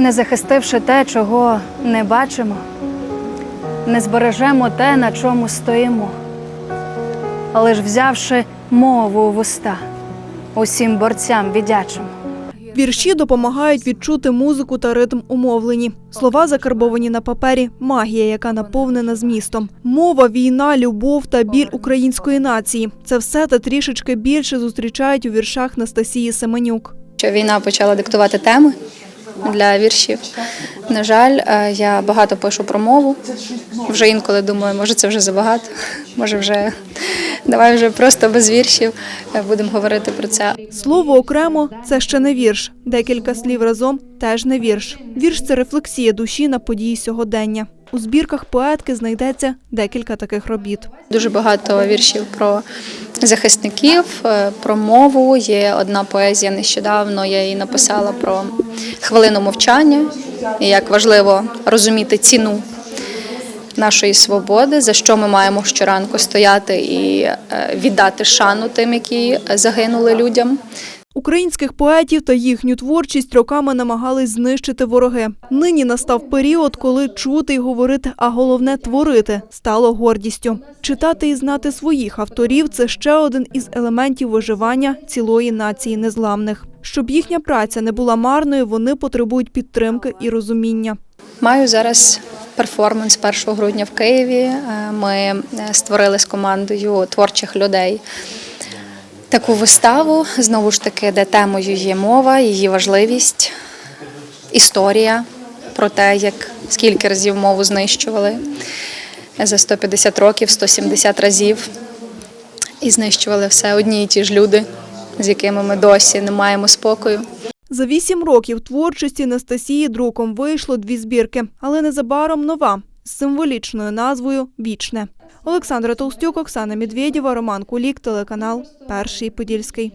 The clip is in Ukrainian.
Не захистивши те, чого не бачимо, не збережемо те, на чому стоїмо, але ж взявши мову у вуста, усім борцям віддячимо. Вірші допомагають відчути музику та ритм у мовленні. Слова закарбовані на папері магія, яка наповнена змістом. Мова, війна, любов та біль української нації. Це все та трішечки більше зустрічають у віршах Настасії Семенюк. що війна почала диктувати теми для віршів. На жаль, е, я багато пишу про мову. Вже інколи думаю, може це вже забагато, може вже давай вже просто без віршів е, будемо говорити про це. Слово окремо це ще не вірш. Декілька слів разом теж не вірш. Вірш це рефлексія душі на події сьогодення. У збірках поетки знайдеться декілька таких робіт. Дуже багато віршів про захисників, е, про мову. Є одна поезія нещодавно. Я її написала про хвилину мовчання, і як важливо розуміти ціну нашої свободи, за що ми маємо щоранку стояти і е, віддати шану тим, які загинули людям. Українських поетів та їхню творчість роками намагались знищити вороги. Нині настав період, коли чути й говорити, а головне творити стало гордістю. Читати і знати своїх авторів це ще один із елементів виживання цілої нації незламних. Щоб їхня праця не була марною, вони потребують підтримки і розуміння. Маю зараз перформанс 1 грудня в Києві. Е, Ми е, створили з командою творчих людей таку виставу, знову ж таки, де темою є мова, її важливість, історія про те, як скільки разів мову знищували за 150 років, 170 разів. І знищували все одні і ті ж люди, з якими ми досі не маємо спокою. За вісім років творчості Настасії друком вийшло дві збірки, але незабаром нова з символічною назвою Вічне. Олександра Толстюк, Оксана Медведєва, Роман Кулік, телеканал Перший Подільський.